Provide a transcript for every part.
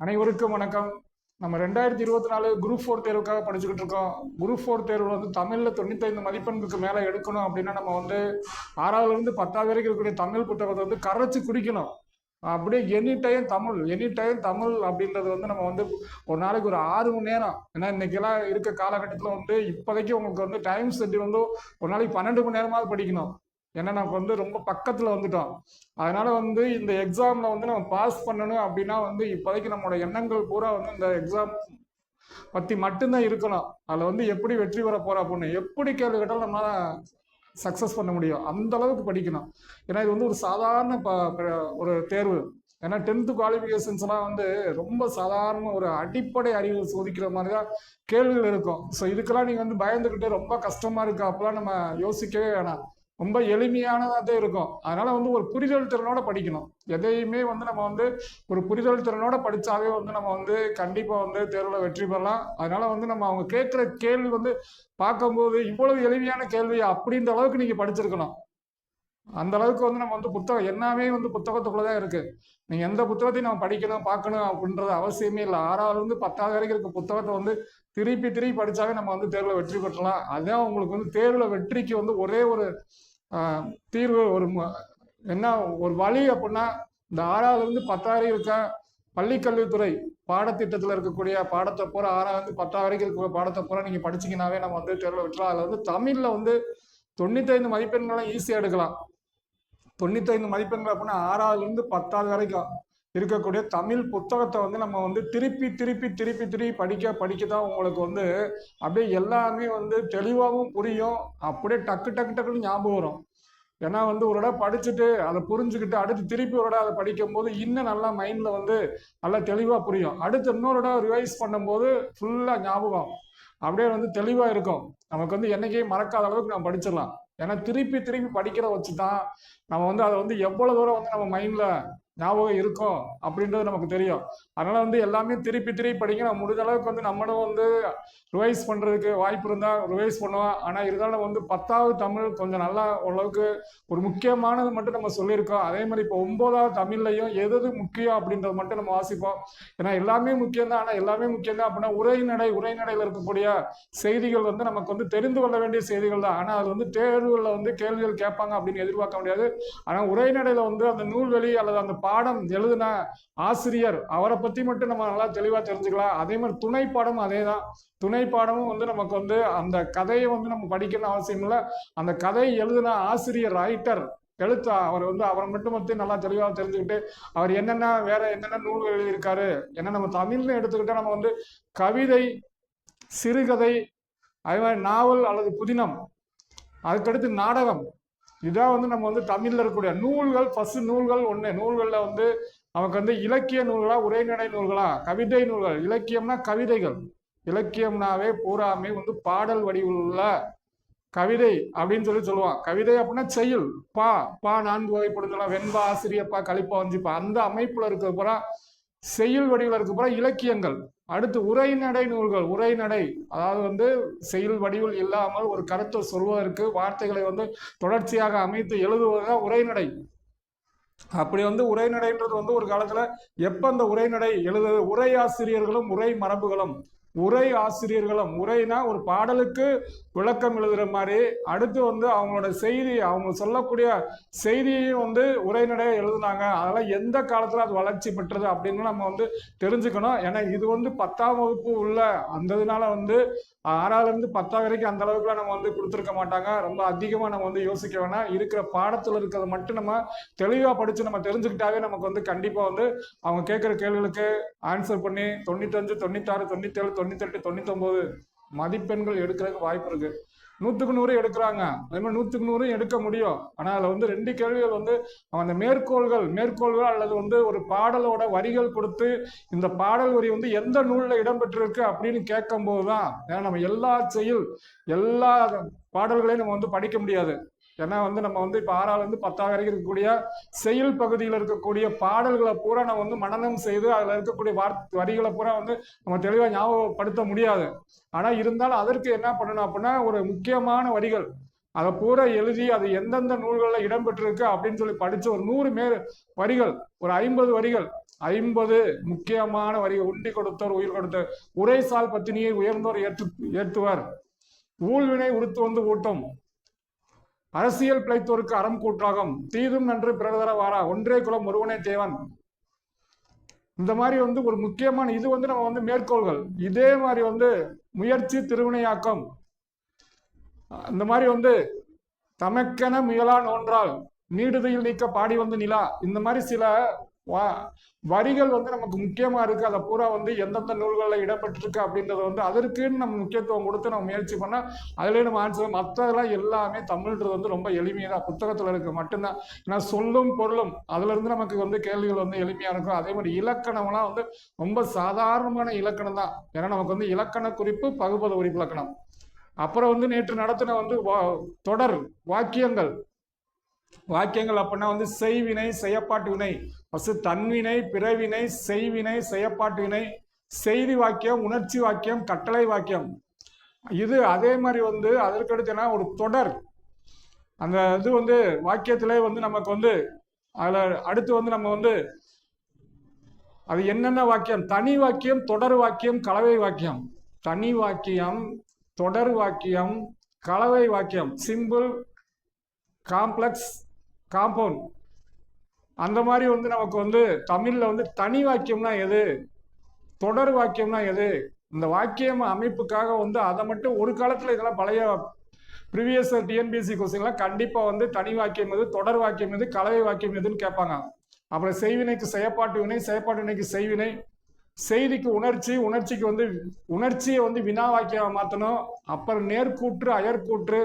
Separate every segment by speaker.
Speaker 1: அனைவருக்கும் வணக்கம். நம்ம ரெண்டாயிரத்தி இருபத்தி நாலு குரூப் ஃபோர் தேர்வுக்காக படிச்சுக்கிட்டு இருக்கோம். குரூப் ஃபோர் தேர்வில் வந்து தமிழில் தொண்ணூத்தைந்து மதிப்பெண்களுக்கு மேலே எடுக்கணும் அப்படின்னா நம்ம வந்து ஆறாவதுலேருந்து பத்தாவது வரைக்கும் இருக்கக்கூடிய தமிழ் புத்தகத்தை வந்து கரைச்சி குடிக்கணும். அப்படியே any time Tamil any time Tamil அப்படின்றது வந்து நம்ம வந்து ஒரு நாளைக்கு ஒரு ஆறு மணி நேரம். ஏன்னா இன்னைக்கெல்லாம் இருக்க காலகட்டத்தில் வந்து இப்போதைக்கு உங்களுக்கு வந்து டைம் செட்டு வந்து ஒரு நாளைக்கு பன்னெண்டு மணி நேரமாவது படிக்கணும். ஏன்னா நமக்கு வந்து ரொம்ப பக்கத்தில் வந்துட்டோம். அதனால வந்து இந்த எக்ஸாமில் வந்து நம்ம பாஸ் பண்ணணும் அப்படின்னா வந்து இப்போதைக்கு நம்மளோட எண்ணங்கள் பூரா வந்து இந்த எக்ஸாம் பற்றி மட்டும்தான் இருக்கணும். அதில் வந்து எப்படி வெற்றி பெற போகிறோம் அப்படின்னு எப்படி கேள்வி கேட்டாலும் நம்மளால சக்ஸஸ் பண்ண முடியும். அந்த அளவுக்கு படிக்கணும். ஏன்னா இது வந்து ஒரு சாதாரண ப ஒரு தேர்வு. ஏன்னா டென்த்து குவாலிஃபிகேஷன்ஸ்லாம் வந்து ரொம்ப சாதாரண ஒரு அடிப்படை அறிவு சோதிக்கிற மாதிரி தான் கேள்விகள் இருக்கும். ஸோ இதுக்கெல்லாம் நீங்கள் வந்து பயந்துக்கிட்டு ரொம்ப கஷ்டமாக இருக்கு அப்பெல்லாம் நம்ம யோசிக்கவே வேணாம். ரொம்ப எளிமையானதாக தான் இருக்கும். அதனால வந்து ஒரு புரிதல் திறனோட படிக்கணும். எதையுமே வந்து நம்ம வந்து ஒரு புரிதல் திறனோட படித்தாவே வந்து நம்ம வந்து கண்டிப்பாக வந்து தேர்வில் வெற்றி பெறலாம். அதனால வந்து நம்ம அவங்க கேட்குற கேள்வி வந்து பார்க்கும்போது இவ்வளவு எளிமையான கேள்வி அப்படின்ற அளவுக்கு நீங்கள் படிச்சிருக்கணும். அந்த அளவுக்கு வந்து நம்ம வந்து புத்தகம் எல்லாமே வந்து புத்தகத்துக்குள்ள தான் இருக்கு. நீங்க எந்த புத்தகத்தையும் நம்ம படிக்கணும் பார்க்கணும் அப்படின்றது அவசியமே இல்லை. ஆறாவது இருந்து பத்தாவது வரைக்கும் இருக்க புத்தகத்தை வந்து திருப்பி திருப்பி படிச்சாவே நம்ம வந்து தேர்வுல வெற்றி பெற்றலாம் அதுதான் உங்களுக்கு வந்து தேர்வில் வெற்றிக்கு வந்து ஒரே ஒரு தீர்வு ஒரு என்ன ஒரு வழி அப்படின்னா இந்த ஆறாவது இருந்து பத்தாவது இருக்க பள்ளிக்கல்வித்துறை பாடத்திட்டத்தில் இருக்கக்கூடிய பாடத்தை பூரா ஆறாவது வந்து பத்தாவது வரைக்கும் இருக்க பாடத்தை பூரா நீங்க படிச்சீங்கன்னாவே நம்ம வந்து தேர்வில் வெற்றலாம். அதில் வந்து தமிழ்ல வந்து தொண்ணூத்தைந்து மதிப்பெண்களை ஈஸியாக எடுக்கலாம். தொண்ணூத்தைந்து மதிப்பெண்கள் அப்படின்னா ஆறாவதுல இருந்து பத்தாவது வரைக்கும் இருக்கக்கூடிய தமிழ் புத்தகத்தை வந்து நம்ம வந்து திருப்பி திருப்பி திருப்பி திருப்பி படிக்க படிக்க தான் உங்களுக்கு வந்து அப்படியே எல்லாமே வந்து தெளிவாகவும் புரியும். அப்படியே டக்கு டக்கு டக்குன்னு ஞாபகம் வரும். ஏன்னா வந்து ஒரு இடம் படிச்சுட்டு அதை புரிஞ்சுக்கிட்டு அடுத்து திருப்பி ஒரு இடம் அதை படிக்கும் போது இன்னும் நல்லா மைண்ட்ல வந்து நல்லா தெளிவாக புரியும். அடுத்து இன்னொரு இடம் ரிவைஸ் பண்ணும்போது ஃபுல்லாக ஞாபகம் அப்படியே வந்து தெளிவாக இருக்கும். நமக்கு வந்து என்னைக்கே மறக்காத அளவுக்கு நம்ம படிச்சிடலாம். ஏன்னா திருப்பி திருப்பி படிக்கிற வச்சு தான் நம்ம வந்து அதை வந்து எவ்வளவு தூரம் வந்து நம்ம மைண்ட்ல ஞாபகம் இருக்கும் அப்படின்றது நமக்கு தெரியும். அதனால வந்து எல்லாமே திருப்பி திருப்பி படிங்க. நம்ம முடிஞ்ச அளவுக்கு வந்து நம்மளும் வந்து ரிவைஸ் பண்ணுறதுக்கு வாய்ப்பு இருந்தால் ரிவைஸ் பண்ணுவோம் ஆனால் இருந்தாலும் வந்து பத்தாவது தமிழ் கொஞ்சம் நல்லா ஓரளவுக்கு ஒரு முக்கியமானது மட்டும் நம்ம சொல்லியிருக்கோம். அதே மாதிரி இப்போ ஒன்பதாவது தமிழ்லையும் எது எது முக்கியம் அப்படின்றது மட்டும் நம்ம வாசிப்போம். ஏன்னா எல்லாமே முக்கியம் தான். எல்லாமே முக்கியம் தான் அப்படின்னா உரைநடை உரைநடையில் இருக்கக்கூடிய செய்திகள் வந்து நமக்கு வந்து தெரிந்து கொள்ள வேண்டிய செய்திகள் தான். ஆனால் அது வந்து தேர்வுகளில் வந்து கேள்விகள் கேட்பாங்க அப்படின்னு எதிர்பார்க்க முடியாது. ஆனால் உரைநடையில் வந்து அந்த நூல்வெளி அல்லது அந்த பாடம் எழுதின ஆசிரியர் அவரை பத்தி மட்டும் நம்ம நல்லா தெளிவா தெரிஞ்சுக்கலாம். அதே மாதிரி துணை பாடமும் அதே தான் துணை பாடமும் வந்து நமக்கு வந்து அந்த கதையை வந்து நம்ம படிக்கணும்னு அவசியம் இல்லை. அந்த கதையை எழுதின ஆசிரியர் ரைட்டர் எழுத்தா அவர் வந்து அவரை மட்டும் மட்டும் நல்லா தெளிவாக தெரிஞ்சுக்கிட்டு அவர் என்னென்ன வேற என்னென்ன நூல்கள் எழுதியிருக்காரு ஏன்னா நம்ம தமிழ்னு எடுத்துக்கிட்டா நம்ம வந்து கவிதை சிறுகதை அதே மாதிரி நாவல் அல்லது புதினம் அதுக்கடுத்து நாடகம் இதான் வந்து நம்ம வந்து தமிழில் இருக்கக்கூடிய நூல்கள் ஃபஸ்ட்டு நூல்கள் ஒன்று நூல்களில் வந்து நமக்கு வந்து இலக்கிய நூல்களா உரைநடை நூல்களா கவிதை நூல்கள். இலக்கியம்னா கவிதைகள். இலக்கியம்னாவே பூராமே வந்து பாடல் வடிவுள்ள கவிதை அப்படின்னு சொல்லி சொல்லுவான் கவிதை அப்படின்னா செயல். பா பா நான்கு வகைப்படுத்தலாம் வெண்பா ஆசிரியப்பா கழிப்பா வஞ்சிப்பா. அந்த அமைப்புல இருக்க பூரா செயல் வடிவில் இருக்க இலக்கியங்கள். அடுத்து உரைநடை நூல்கள் உரைநடை அதாவது வந்து செயல் வடிவில் இல்லாமல் ஒரு கருத்தை சொல்வதற்கு வார்த்தைகளை வந்து தொடர்ச்சியாக அமைத்து எழுதுவதுதான் உரைநடை அப்படி வந்து உரைநடைன்றது வந்து ஒரு காலத்துல எப்ப அந்த உரைநடை எழுது உரை ஆசிரியர்களும் உரை மரபுகளும். உரை ஆசிரியர்களும் உரைனா ஒரு பாடலுக்கு விளக்கம் எழுதுகிற மாதிரி அடுத்து வந்து அவங்களோட செய்தி அவங்க சொல்லக்கூடிய செய்தியையும் வந்து உரைநடையாக எழுதுனாங்க. அதெல்லாம் எந்த காலத்தில் அது வளர்ச்சி பெற்றது அப்படின்னு நம்ம வந்து தெரிஞ்சுக்கணும். ஏன்னா இது வந்து பத்தாம் வகுப்பு உள்ள அந்த வந்து ஆறாவிலேருந்து பத்தாம் வரைக்கும் அந்த அளவுக்குலாம் நம்ம வந்து கொடுத்துருக்க மாட்டாங்க. ரொம்ப அதிகமாக நம்ம வந்து யோசிக்க வேணாம். இருக்கிற பாடத்தில் இருக்கிறத மட்டும் நம்ம தெளிவாக படித்து நம்ம தெரிஞ்சுக்கிட்டாவே நமக்கு வந்து கண்டிப்பாக வந்து அவங்க கேட்குற கேள்விகளுக்கு ஆன்சர் பண்ணி தொண்ணூத்தஞ்சு தொண்ணூத்தாறு தொண்ணூத்தேழு தொண்ணூத்தெட்டு தொண்ணூத்தொம்பது மதிப்பெண்கள் எடுக்கிறதுக்கு வாய்ப்பு இருக்கு. நூற்றுக்கு நூறு எடுக்கிறாங்க. அதே மாதிரி நூற்றுக்கு நூறும் எடுக்க முடியும். ஆனால் அதில் வந்து ரெண்டு கேள்விகள் வந்து அந்த மேற்கோள்கள் மேற்கோள்கள் அல்லது வந்து ஒரு பாடலோட வரிகள் கொடுத்து இந்த பாடல் வரி வந்து எந்த நூலில் இடம்பெற்றிருக்கு அப்படின்னு கேட்கும்போது தான் ஏன்னா நம்ம எல்லா செயல் எல்லா பாடல்களையும் நம்ம வந்து படிக்க முடியாது. ஏன்னா வந்து நம்ம வந்து இப்போ ஆறாவது இருந்து பத்தாவது வரைக்கும் இருக்கக்கூடிய செயல் பகுதியில் இருக்கக்கூடிய பாடல்களை பூரா நம்ம வந்து மனநம் செய்து அதில் இருக்கக்கூடிய வார்த்தை வரிகளை பூரா வந்து நம்ம தெளிவாக ஞாபகப்படுத்த முடியாது. ஆனால் இருந்தாலும் அதற்கு என்ன பண்ணணும் அப்படின்னா ஒரு முக்கியமான வரிகள். அதை பூரா எழுதி அது எந்தெந்த நூல்களில் இடம்பெற்றிருக்கு அப்படின்னு சொல்லி படிச்சு ஒரு நூறு மேல் வரிகள் ஒரு ஐம்பது வரிகள். ஐம்பது முக்கியமான வரிகள். உண்டி கொடுத்தோர் உயிர் கொடுத்த உரைசால் பத்தினியை உயர்ந்தோர் ஏற்று ஏற்றுவார். ஊழ்வினை உடுத்து வந்து ஊட்டும். அரசியல் பிழைத்தோருக்கு அறம் கூட்டாகும் தீதும் நன்று பிறதர வாரா. ஒன்றே குலம் ஒருவனே தேவன். இந்த மாதிரி வந்து ஒரு முக்கியமான இது வந்து நம்ம வந்து மேற்கோள்கள். இதே மாதிரி வந்து முயற்சி திருவினையாக்கம். இந்த மாதிரி வந்து தமக்கென முயலா நோன்றால் நீடுதையில் நீக்க பாடி வந்து நிலா. இந்த மாதிரி சில வரிகள் வந்து நமக்கு முக்கியமா இருக்கு. அதை பூரா வந்து எந்தெந்த நூல்களில் இடம்பெற்றிருக்கு அப்படின்றத வந்து அதற்குன்னு நம்ம முக்கியத்துவம் கொடுத்து நம்ம முயற்சி பண்ணால் அதுலேயே நம்ம ஆன்சர் மற்றதெல்லாம் எல்லாமே தமிழ்ன்றது வந்து ரொம்ப எளிமையாக தான் புத்தகத்தில் இருக்கு மட்டும்தான். ஏன்னா சொல்லும் பொருளும் அதுலேருந்து நமக்கு வந்து கேள்விகள் வந்து எளிமையாக இருக்கும். அதே மாதிரி இலக்கணம்லாம் வந்து ரொம்ப சாதாரணமான இலக்கணம் தான். ஏன்னா நமக்கு வந்து இலக்கண குறிப்பு பகுபத உரிப்பு இலக்கணம். அப்புறம் வந்து நேற்று நடத்தின வந்து வா- தொடர் வாக்கியங்கள் வாக்கியங்கள் அப்படின்னா வந்து செய்வினை செய்யப்பாட்டு வினை ஃபர்ஸ்ட் தன்வினை பிறவினை செய்வினை செய்யப்பாட்டு வினை செய்தி வாக்கியம் உணர்ச்சி வாக்கியம் கட்டளை வாக்கியம். இது அதே மாதிரி வந்து அதற்கடுத்து என்ன? ஒரு தொடர். அந்த இது வந்து வாக்கியத்திலே வந்து நமக்கு வந்து அதில் அடுத்து வந்து நம்ம வந்து அது என்னென்ன வாக்கியம்? தனி வாக்கியம் தொடர் வாக்கியம் கலவை வாக்கியம். தனி வாக்கியம் தொடர் வாக்கியம் கலவை வாக்கியம். சிம்பிள் காம்ப்ளெக்ஸ் காம்பவுண்ட் அந்த மாதிரி வந்து நமக்கு வந்து தமிழில் வந்து தனி வாக்கியம்னா எது? தொடர் வாக்கியம்னா எது? இந்த வாக்கியம் அமைப்புக்காக வந்து அதை மட்டும் ஒரு காலத்தில் இதெல்லாம் பழைய ப்ரீவியஸ் டிஎன்பிஎஸ்சி கொஸ்டின்லாம் கண்டிப்பாக வந்து தனி வாக்கியம் எது? தொடர் வாக்கியம் எது? கலவை வாக்கியம் எதுன்னு கேட்பாங்க. அப்புறம் செய்வினைக்கு செயற்பாட்டு வினை செயற்பாட்டு வினைக்கு செய்வினை செய்திக்கு உணர்ச்சி உணர்ச்சிக்கு வந்து உணர்ச்சியை வந்து வினா வாக்கியம் மாற்றணும் அப்புறம் நேர்கூற்று அயர்கூற்று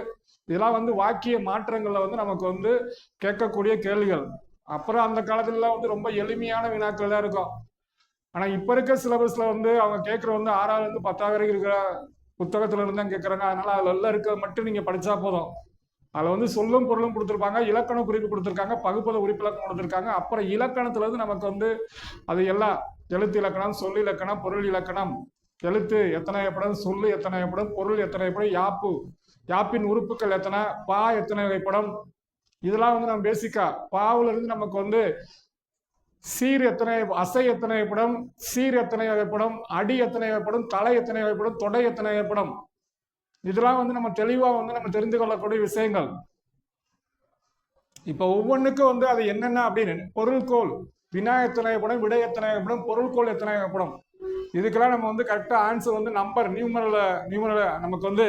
Speaker 1: இதெல்லாம் வந்து வாக்கிய மாற்றங்களில் வந்து நமக்கு வந்து கேட்கக்கூடிய கேள்விகள். அப்புறம் அந்த காலத்துலலாம் வந்து ரொம்ப எளிமையான வினாக்கள் தான் இருக்கும். ஆனா இப்ப இருக்க சிலபஸ்ல வந்து அவங்க கேட்கற வந்து ஆறாவது இருந்து பத்தாவது வரைக்கும் இருக்கிற புத்தகத்துல இருந்து தான் கேட்கறாங்க. அதனால அதுல எல்லாம் இருக்க மட்டும் நீங்க படிச்சா போதும். அதில் வந்து சொல்லும் பொருளும் கொடுத்துருப்பாங்க இலக்கண குறிப்பு கொடுத்துருக்காங்க பகுப்பத உறுப்பிலக்கம் கொடுத்துருக்காங்க. அப்புறம் இலக்கணத்துலேருந்து நமக்கு வந்து அது எல்லாம் எழுத்து இலக்கணம் சொல் இலக்கணம் பொருள் இலக்கணம் எழுத்து எத்தனை எப்படும் சொல்லு எத்தனை எப்படும் பொருள் எத்தனை எப்படும் யாப்பு யாப்பின் உறுப்புகள் எத்தனை பா எத்தனை வகைப்படம். இதெல்லாம் வந்து நம்ம பேசிக்கா பாவுல இருந்து நமக்கு வந்து சீர் எத்தனை அசை எத்தனை வகைப்படம் சீர் எத்தனை வகைப்படம் அடி எத்தனை வகைப்படும் தலை எத்தனை வகைப்படும் தொடை எத்தனை வகைப்படம். இதெல்லாம் வந்து நம்ம தெளிவாக வந்து நம்ம தெரிந்து கொள்ளக்கூடிய விஷயங்கள். இப்போ ஒவ்வொன்றுக்கும் வந்து அது என்னென்ன அப்படின்னு பொருள்கோள். வினா எத்தனை வகைப்படும் விடை எத்தனை வகைப்படும் பொருள்கோள் எத்தனை வகைப்படும் இதுக்கெல்லாம் நம்ம வந்து கரெக்டாக ஆன்சர் வந்து நம்பர் நியூமரில் நியூமரில் நமக்கு வந்து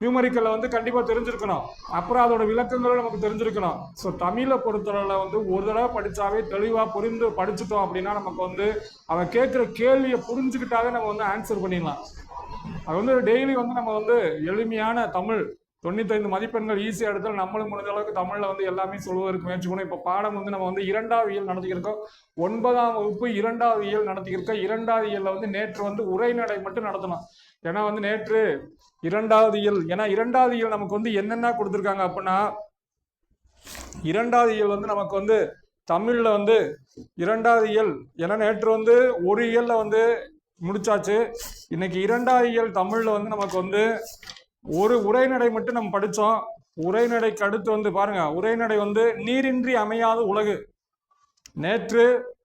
Speaker 1: நியூமரிக்கலில் வந்து கண்டிப்பாக தெரிஞ்சிருக்கணும். அப்புறம் அதோட விளக்கங்களும் நமக்கு தெரிஞ்சிருக்கணும். ஸோ தமிழை பொறுத்தளவில் வந்து ஒரு தடவை படித்தாவே தெளிவாக புரிந்து படிச்சுட்டோம் அப்படின்னா நமக்கு வந்து அவன் கேட்குற கேள்வியை புரிஞ்சுக்கிட்டாவே நம்ம வந்து ஆன்சர் பண்ணிடலாம். அது வந்து டெய்லி வந்து நம்ம வந்து எளிமையான தமிழ் தொண்ணூத்தைந்து மதிப்பெண்கள் ஈஸியாக எடுத்தால் நம்மளும் முடிஞ்ச அளவுக்கு தமிழில் வந்து எல்லாமே சொல்வதற்கு முயற்சி பண்ணணும் இப்போ பாடம் வந்து நம்ம வந்து இரண்டாவது இயல் நடத்தியிருக்கோம். ஒன்பதாம் வகுப்பு இரண்டாவது இயல் நடத்திக்கிருக்கோம் இரண்டாவது இயலில் வந்து நேற்று வந்து உரைநடை மட்டும் நடத்தணும். ஏன்னா வந்து நேற்று இரண்டாவது இயல் ஏன்னா இரண்டாவது இயல் நமக்கு வந்து என்னென்ன கொடுத்துருக்காங்க அப்படின்னா இரண்டாவது இயல் வந்து நமக்கு வந்து தமிழில் வந்து இரண்டாவது இயல் ஏன்னா நேற்று வந்து ஒரு இயலில் வந்து முடிச்சாச்சு. இன்னைக்கு இரண்டாவது இயல் தமிழ்ல வந்து நமக்கு வந்து ஒரு உரைநடை மட்டும் நம்ம படித்தோம் உரைநடைக்கு அடுத்து வந்து பாருங்க. உரைநடை வந்து நீரின்றி அமையாத உலகு. நேற்று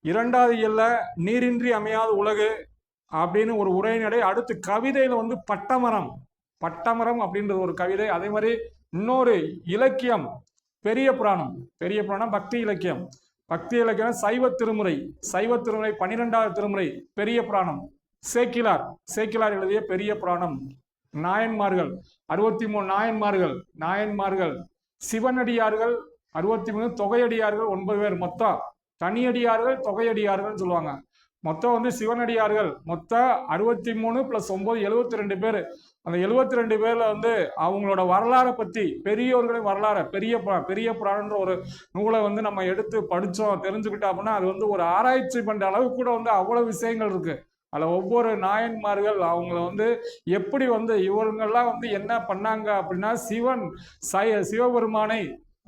Speaker 1: இரண்டாவது இயல்ல நீரின்றி அமையாத உலகு அப்படின்னு ஒரு உரைநடை அடுத்து கவிதையில வந்து பட்டமரம். பட்டமரம் அப்படின்றது ஒரு கவிதை. அதே மாதிரி இன்னொரு இலக்கியம் பெரிய புராணம். பெரிய புராணம் பக்தி இலக்கியம். பக்தி இலக்கியம் சைவ திருமுறை சைவ திருமுறை பன்னிரெண்டாவது திருமுறை பெரிய புராணம். சேக்கிலார் சேக்கிலார் எழுதிய பெரிய புராணம். நாயன்மார்கள் அறுபத்தி மூணு நாயன்மார்கள் நாயன்மார்கள். சிவனடியார்கள் அறுபத்தி மூணு தொகையடியார்கள் ஒன்பது பேர் மொத்தம். தனியடியார்கள் தொகையடியார்கள் சொல்லுவாங்க. மொத்தம் வந்து சிவனடியார்கள். மொத்தம் அறுபத்தி மூணு பிளஸ் ஒன்பது எழுபத்தி ரெண்டு பேர். அந்த எழுபத்தி ரெண்டு பேர்ல வந்து அவங்களோட வரலாறை பத்தி பெரியவர்களின் வரலாறு பெரிய பெரிய புராணன்ற ஒரு நூலை வந்து நம்ம எடுத்து படிச்சோம் தெரிஞ்சுக்கிட்டோம் அப்படின்னா அது வந்து ஒரு ஆராய்ச்சி பண்ற அளவுக்கு கூட வந்து அவ்வளவு விஷயங்கள் இருக்கு. அதில் ஒவ்வொரு நாயன்மார்கள் அவங்கள வந்து எப்படி வந்து இவங்கெல்லாம் வந்து என்ன பண்ணாங்க அப்படின்னா சிவன் சய சிவபெருமானை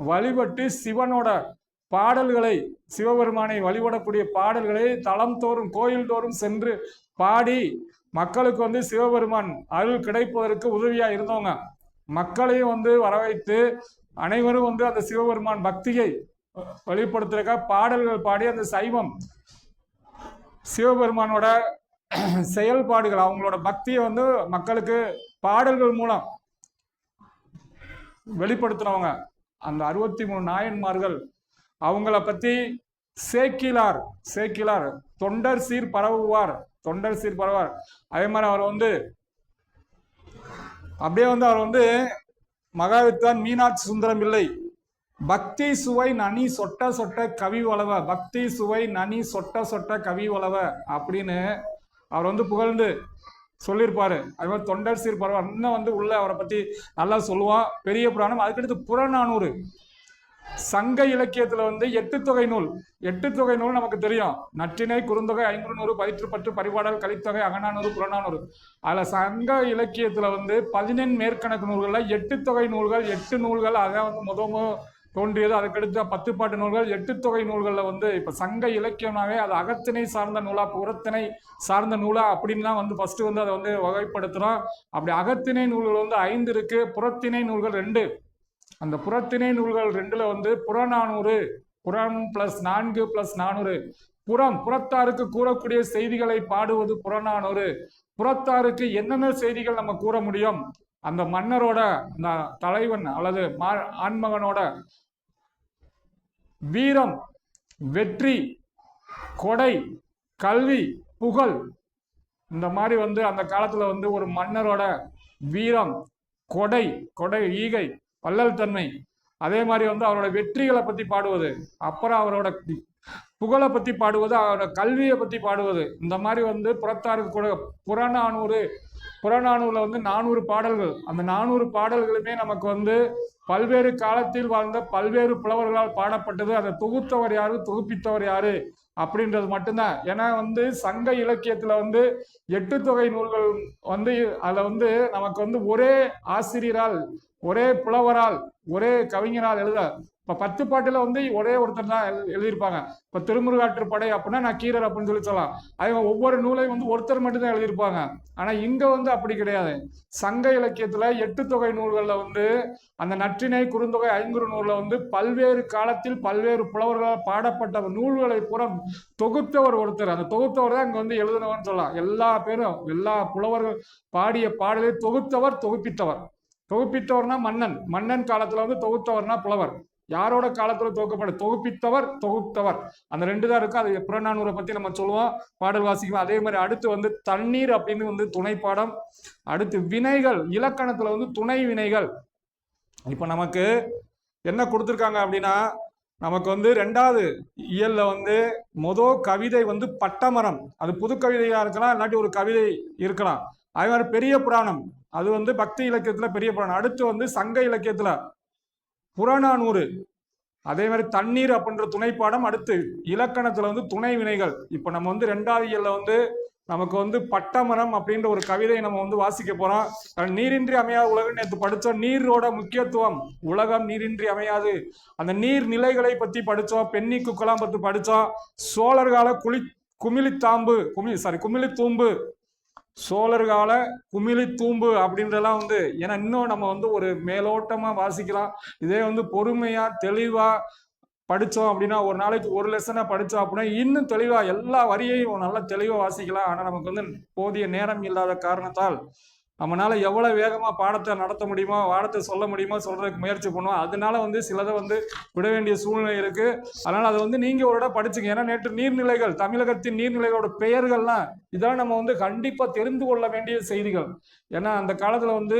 Speaker 1: வழிபட்டு சிவனோட பாடல்களை சிவபெருமானை வழிபடக்கூடிய பாடல்களை தளம் தோறும் கோயில் தோறும் சென்று பாடி மக்களுக்கு வந்து சிவபெருமான் அருள் கிடைப்பதற்கு உதவியா இருந்தவங்க மக்களையும் வந்து வரவைத்து அனைவரும் வந்து அந்த சிவபெருமான் பக்தியை வெளிப்படுத்துறதுக்காக பாடல்கள் பாடி அந்த சைவம் சிவபெருமானோட செயல்பாடுகள் அவங்களோட பக்தியை வந்து மக்களுக்கு பாடல்கள் மூலம் வெளிப்படுத்தினவங்க அந்த அறுபத்தி மூணு நாயன்மார்கள் அவங்கள பத்தி சேக்கிலார் சேக்கிலார் தொண்டர் சீர் பரவுவார் தொண்டர் சீர் பரவார் அதே மாதிரி அவர் வந்து அப்படியே வந்து அவர் வந்து மகாவித்வான் மீனாட்சி சுந்தரம் பிள்ளை பக்தி சுவை நனி சொட்ட சொட்ட கவி வளவ பக்தி சுவை நனி சொட்ட சொட்ட கவி வளவ அப்படின்னு அவர் வந்து புகழ்ந்து சொல்லியிருப்பாரு. அது மாதிரி தொண்டர் சீர் பரவார் இன்னும் வந்து உள்ள அவரை பத்தி நல்லா சொல்லுவான். பெரிய புராணம். அதுக்கடுத்து புறநானூறு. சங்க இலக்கியத்துல வந்து எட்டு தொகை நூல். எட்டு தொகை நூல் நமக்கு தெரியும். நற்றினை குறுந்தொகை ஐநூறு நூறு பரிபாடல் கலித்தொகை அகநானூறு புறநானூறு. அதுல சங்க இலக்கியத்துல வந்து பதினெண் மேற்கணக்கு நூல்கள்ல எட்டு தொகை நூல்கள் எட்டு நூல்கள் அதான் வந்து முத தோன்றியது. அதுக்கடுத்து பத்து பாட்டு நூல்கள் எட்டு தொகை நூல்களில் வந்து இப்போ சங்க இலக்கியம்னாவே அது அகத்திணை சார்ந்த நூலா புறத்திணை சார்ந்த நூலா அப்படின்னு தான் வந்து ஃபர்ஸ்ட் வந்து அதை வந்து வகைப்படுத்துகிறோம் அப்படி அகத்திணை நூல்கள் வந்து ஐந்து இருக்கு புறத்திணை நூல்கள் ரெண்டு. அந்த புறத்திணை நூல்கள் ரெண்டுல வந்து புறநானூறு புறம் பிளஸ் நான்கு பிளஸ் நானூறு. புறம் புறத்தாருக்கு கூறக்கூடிய செய்திகளை பாடுவது புறநானூறு புறத்தாருக்கு என்னென்ன செய்திகள் நம்ம கூற முடியும்? அந்த மன்னரோட அந்த தலைவன் அல்லது மா ஆண்மகனோட வீரம் வெற்றி கொடை கல்வி புகழ். இந்த மாதிரி வந்து அந்த காலத்துல வந்து ஒரு மன்னரோட வீரம் கொடை கொடை ஈகை. வள்ளல் தன்மை. அதே மாதிரி வந்து அவரோட வெற்றிகளை பத்தி பாடுவது அப்புறம் அவரோட புகழை பத்தி பாடுவது அவரோட கல்வியை பத்தி பாடுவது. இந்த மாதிரி வந்து புறத்தாருக்கு கூட புறநானூறு புறநானூறுல வந்து நானூறு பாடல்கள். அந்த நானூறு பாடல்களுமே நமக்கு வந்து பல்வேறு காலத்தில் வாழ்ந்த பல்வேறு புலவர்களால் பாடப்பட்டது. அதை தொகுத்தவர் யாரு தொகுப்பித்தவர் யாரு அப்படின்றது மட்டும்தான். ஏன்னா வந்து சங்க இலக்கியத்துல வந்து எட்டு தொகை நூல்கள் வந்து அதை வந்து நமக்கு வந்து ஒரே ஆசிரியரால் ஒரே புலவரால் ஒரே கவிஞரால் எழுத. இப்போ பத்து பாட்டில் வந்து ஒரே ஒருத்தர் தான் எழுதியிருப்பாங்க. இப்போ திருமுருகாற்று படை அப்படின்னா நான் கீரர் அப்படின்னு சொல்லி சொல்லலாம். அது ஒவ்வொரு நூலையும் வந்து ஒருத்தர் மட்டும்தான் எழுதியிருப்பாங்க. ஆனால் இங்கே வந்து அப்படி கிடையாது. சங்க இலக்கியத்தில் எட்டு தொகை நூல்களில் வந்து அந்த நற்றினை குறுந்தொகை ஐங்குறு நூலில் வந்து பல்வேறு காலத்தில் பல்வேறு புலவர்களால் பாடப்பட்ட நூல்களை புறம் தொகுத்தவர் ஒருத்தர். அந்த தொகுத்தவர் தான் இங்கே வந்து எழுதினவர்னு சொல்லலாம். எல்லா பேரும் எல்லா புலவர்கள் பாடிய பாடலை தொகுத்தவர் தொகுப்பித்தவர். தொகுப்பித்தவர்னா மன்னன். மன்னன் காலத்துல வந்து தொகுத்தவர்னா புலவர். யாரோட காலத்துல தொகுக்கப்பட தொகுப்பித்தவர் தொகுத்தவர். அந்த ரெண்டு தான் இருக்கும். அது புறநானூரை பத்தி நம்ம சொல்லுவோம். பாடல் வாசிக்கும். அதே மாதிரி அடுத்து வந்து தண்ணீர் அப்படின்னு வந்து துணை பாடம். அடுத்து வினைகள். இலக்கணத்துல வந்து துணை வினைகள். இப்ப நமக்கு என்ன கொடுத்துருக்காங்க அப்படின்னா நமக்கு வந்து ரெண்டாவது இயல்ல வந்து மொதல் கவிதை வந்து பட்டமரம். அது புது கவிதையா இருக்கலாம் இல்லாட்டி ஒரு கவிதை இருக்கலாம். அது மாதிரி பெரிய புராணம். அது வந்து பக்தி இலக்கியத்துல பெரிய புராணம். அடுத்து வந்து சங்க இலக்கியத்துல புறநானூறு. அதே மாதிரி தண்ணீர் அப்படின்ற துணைப்பாடம் அடுத்து இலக்கணத்துல வந்து துணை வினைகள். இப்போ நம்ம வந்து ரெண்டாவது இயல்ல வந்து நமக்கு வந்து பட்டமரம் அப்படின்ற ஒரு கவிதையை நம்ம வந்து வாசிக்க போறோம். நீரின்றி அமையாத உலகம் நேற்று படித்தோம் நீரோட முக்கியத்துவம். உலகம் நீரின்றி அமையாது. அந்த நீர் நிலைகளை பத்தி படித்தோம் பெண்ணி குக்கலாம் பத்தி படித்தோம் சோழர் கால குளி குமிழித்தாம்பு குமி சாரி குமிழித்தூம்பு சோழர் கால குமிழி தூம்பு அப்படின்றலாம் வந்து ஏன்னா இன்னும் நம்ம வந்து ஒரு மேலோட்டமா வாசிக்கலாம். இதே வந்து பொறுமையா தெளிவா படித்தோம் அப்படின்னா ஒரு நாளைக்கு ஒரு லெசனாக படித்தோம் அப்படின்னா இன்னும் தெளிவாக எல்லா வரியையும் நல்லா தெளிவாக வாசிக்கலாம். ஆனால் நமக்கு வந்து போதிய நேரம் இல்லாத காரணத்தால் நம்மனால எவ்வளவு வேகமா பாடத்தை நடத்த முடியுமோ பாடத்தை சொல்ல முடியுமோ சொல்றதுக்கு முயற்சி பண்ணுவோம். அதனால வந்து சிலதை வந்து விட வேண்டிய சூழ்நிலை இருக்கு. அதனால அதை வந்து நீங்க ஒரு இடம் படிச்சுங்க ஏன்னா நேற்று நீர்நிலைகள் தமிழகத்தின் நீர்நிலைகளோட பெயர்கள்லாம் இதெல்லாம் நம்ம வந்து கண்டிப்பா தெரிந்து கொள்ள வேண்டிய செய்திகள். ஏன்னா அந்த காலத்துல வந்து